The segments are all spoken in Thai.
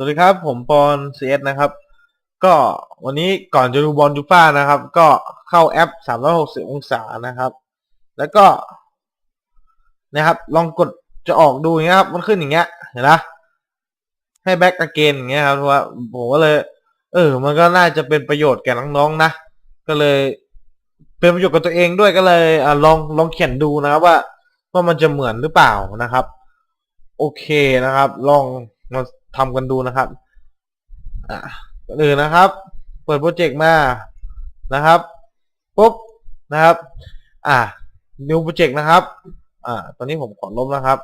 สวัสดีครับ ผมปอนซีเอสนะครับ ก็วันนี้ก่อนจะดูบอลยูฟ่านะครับ ก็เข้าแอป 360 องศานะครับ แล้วก็ นะครับ ลองกดจะออกดูอย่างเงี้ยครับ มันขึ้นอย่างเงี้ย เห็นนะให้แบ็กอเกนอย่างเงี้ยครับว่าผมก็เลย เออ มันก็น่าจะเป็นประโยชน์แก่น้องๆนะ ก็เลย เป็นประโยชน์กับตัวเองด้วยก็เลยอลองลองเขียนดูนะครับว่าว่ามันจะเหมือนหรือเปล่านะครับ โอเคนะครับ ลองมา ทำกันดูนะครับอะก่อนอื่นนะครับ เปิดโปรเจกต์มานะครับปุ๊บนะครับ อะ new project นะครับ อ่า ตอนนี้ผมขอลบนะครับ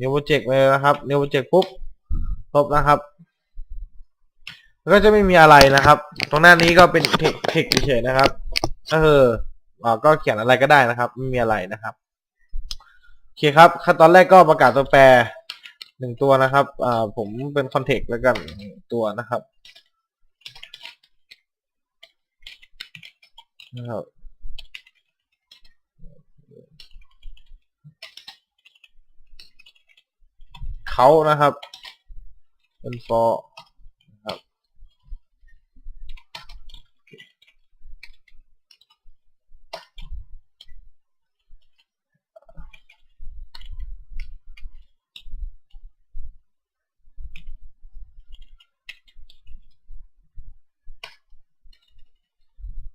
new project เลยนะครับ new project ปุ๊บลบนะครับแล้วก็จะไม่มีอะไรนะครับ ตรงหน้านี้ก็เป็นเทคเทคเฉยๆนะครับ ก็คืออ่าก็เขียนอะไรก็ได้นะครับ ไม่มีอะไรนะครับ โอเคครับ ขั้นตอนแรกก็ประกาศตัวแปร หนึ่งตัวนะครับ อ่า ผมเป็นคอนเทกต์แล้วกันตัวนะครับ นะครับ เขานะครับ เป็น for นะครับ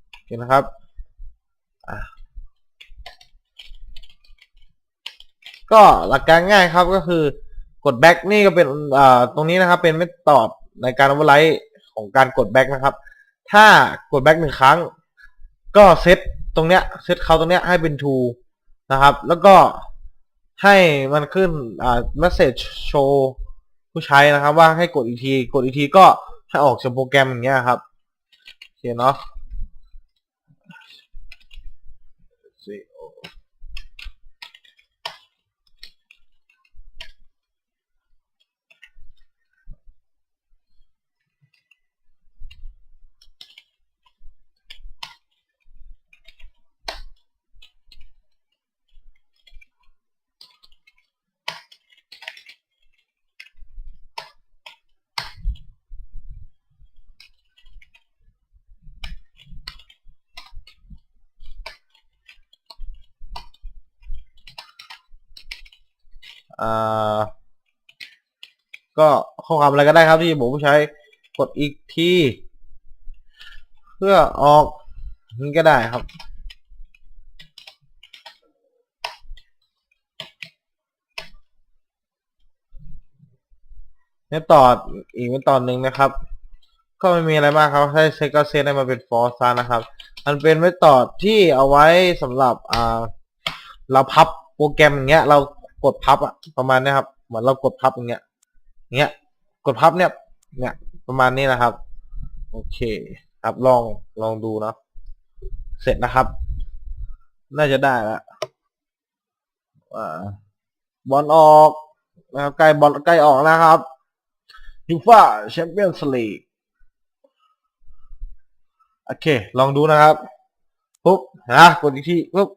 โอ เคนนะครับก็หลักการง่ายครับก็คือกด back นี่ก็เป็นตรงนี้นะครับ เป็นเมธอดในการ override ของการกด back นะครับ ถ้ากด back หนึ่งครั้ง ก็เซตตรงเนี้ยเซตเขาตรงเนี้ยให้เป็น true นะครับ แล้วก็ให้มันขึ้นอ่า message show ผู้ใช้นะครับ ว่าให้กดอีกที กดอีกทีก็ให้ออกจากโปรแกรมอย่างเงี้ยครับโอเคเนาะ อ่าก็ข้อความอะไรก็ได้ครับที่ผมใช้กดอีกทีเพื่อออกนี่ก็ได้ครับเมธอดอีกเมธอดหนึ่งนะครับ ก็ไม่มีอะไรมากครับให้เซตก็เซตให้มันเป็นฟอร์ซนะครับ มันเป็นเมธอดที่เอาไว้สำหรับอ่าเราพับโปรแกรมอย่างเงี้ยเรา กดพับอะประมาณนี้ครับ เหมือนเรากดพับอย่างเงี้ยเงี้ย กดพับเนี่ย เนี่ยประมาณนี้นะครับ โอเค ครับลองลองดูเนาะเสร็จนะครับ น่าจะได้แล้วอบอลออกนะครับใกล้บอลใกล้ออกแล้วครับยูฟ่าแชมเปี้ยนส์ลีกโอเค ลองดูนะครับปุ๊บนะกดอีกทีปุ๊บ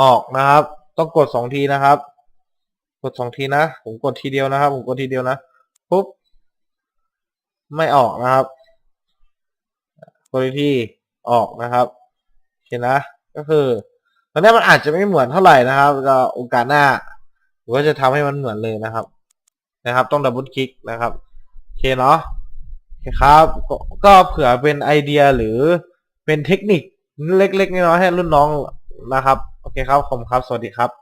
ออกนะครับ ต้องกดสองทีนะครับ กดสองทีนะ ผมกดทีเดียวนะครับ ผมกดทีเดียวนะปุ๊บไม่ออกนะครับกดอีกทีออกนะครับโอเคนะก็คือตอนนี้มันอาจจะไม่เหมือนเท่าไหร่นะครับก็โอกาสหน้าหรือว่าจะทำให้มันเหมือนเลยนะครับ นะครับ ต้องดับเบิลคลิกนะครับโอเคเนาะโอเคครับกก็เผื่อเป็นไอเดียหรือเป็นเทคนิคเล็กๆน้อยๆให้รุ่นน้องนะครับ โอเคครับผมครับ สวัสดีครับ